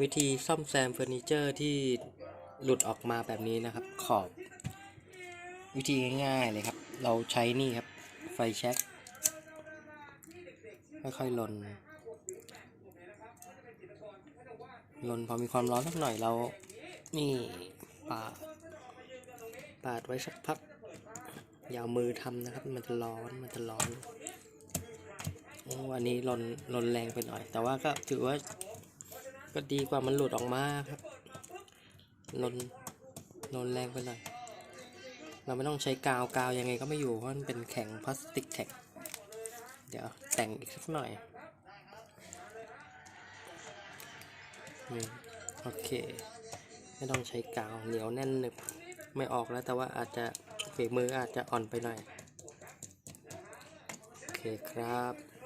วิธีซ่อมแซมเฟอร์นิเจอร์ที่หลุดออกมาแบบนี้นะครับ ขอบ วิธีง่ายๆเลยครับ เราใช้นี่ครับ ไฟแช็กค่อยๆลนลนพอมีความร้อนสักหน่อยเรา นี่ปาดปาดไว้สักพักอย่าเอามือทำนะครับ มันจะร้อนมันจะร้อนอ้อันนี้ลนลนแรงไปหน่อย แต่ว่าก็ถือว่า ก็ดีกว่ามันหลุดออกมาครับลนลนแรงไปหน่อยเราไม่ต้องใช้กาวกาวยังไงก็ไม่อยู่เพราะมันเป็นแข็งพลาสติกแท็กเดี๋ยวแต่งอีกสักหน่อยโอเค ไม่ต้องใช้กาวเหนียวแน่นหนึบไม่ออกแล้วแต่ว่าอาจจะฝีมืออาจจะอ่อนไปหน่อย โอเคครับ